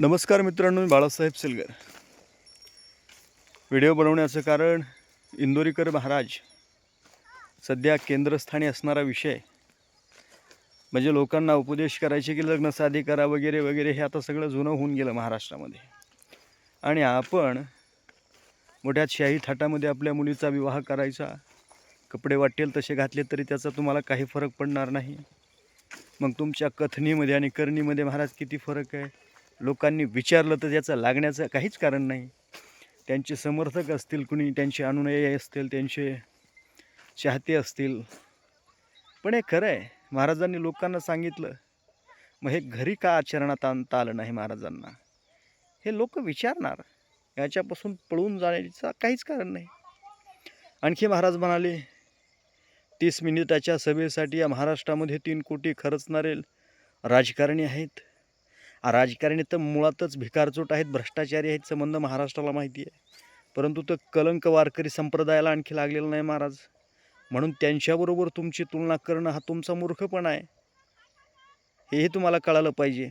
नमस्कार मित्रांनो मी बाळासाहेब सेलगर. व्हिडिओ बनवण्याचं कारण इंदोरीकर महाराज सध्या केंद्रस्थानी असणारा विषय. म्हणजे लोकांना उपदेश करायचे की लग्न साधी करा वगैरे वगैरे हे आता सगळं जुनं होऊन गेलं महाराष्ट्रामध्ये. आणि आपण मोठ्या शाही थाटामध्ये आपल्या मुलीचा विवाह करायचा कपडे वाटेल तसे घातले तरी त्याचा तुम्हाला काही फरक पडणार नाही. मग तुमच्या कथनीमध्ये आणि करणीमध्ये महाराज किती फरक आहे? लोकांनी विचारलं तर त्याचं लागण्याचं काहीच कारण नाही. त्यांचे समर्थक असतील कुणी त्यांचे अनुयायी असतील त्यांचे चाहते असतील. पण हे खरं आहे महाराजांनी लोकांना सांगितलं मग हे घरी का आचरणात आणता आलं नाही महाराजांना? हे लोक विचारणार याच्यापासून पळून जाण्याचं काहीच कारण नाही. आणखी महाराज म्हणाले तीस मिनिटाच्या सभेसाठी या महाराष्ट्रामध्ये तीन कोटी खर्चणारे राजकारणी आहेत. राजकारणी तर मुळातच भिकारचोट आहेत भ्रष्टाचारी आहेत संबंध महाराष्ट्राला माहिती आहे. परंतु तो कलंक वारकरी संप्रदायाला आणखी लागलेला नाही महाराज. म्हणून त्यांच्याबरोबर तुमची तुलना करणं हा तुमचा मूर्खपणा आहे. हेही तुम्हाला कळालं पाहिजे.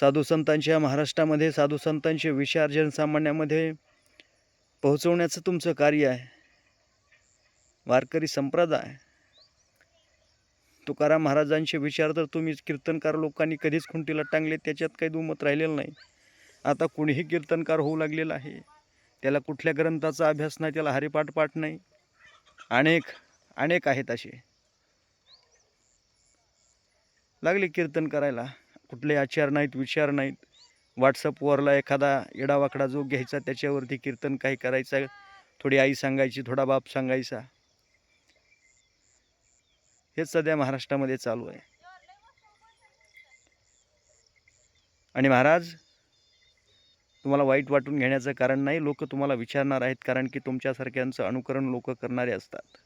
साधू संतांच्या महाराष्ट्रामध्ये साधू संतांचे विचार जनसामान्यामध्ये पोहोचवण्याचं तुमचं कार्य आहे. वारकरी संप्रदाय. तुकाराम महाराजांचे विचार तर तुम्ही कीर्तनकार लोकांनी कधीच खुंटीला टांगले त्याच्यात काही दुमत राहिलेलं नाही. आता कुणीही कीर्तनकार होऊ लागलेला आहे. त्याला कुठल्या ग्रंथाचा अभ्यास नाही त्याला हरिपाठ पाठ नाही. अनेक अनेक आहेत असे. लागले कीर्तन करायला. कुठले आचार नाहीत विचार नाहीत. व्हॉट्सअपवरला एखादा इडावाकडा जो घ्यायचा त्याच्यावरती कीर्तन काही करायचं. थोडी आई सांगायची थोडा बाप सांगायचा. हेच सध्या महाराष्ट्रामध्ये चालू आहे. आणि महाराज तुम्हाला वाईट वाटून घेण्याचं कारण नाही लोक तुम्हाला विचारणार आहेत कारण की तुमच्यासारख्यांचं अनुकरण लोक करणारे असतात.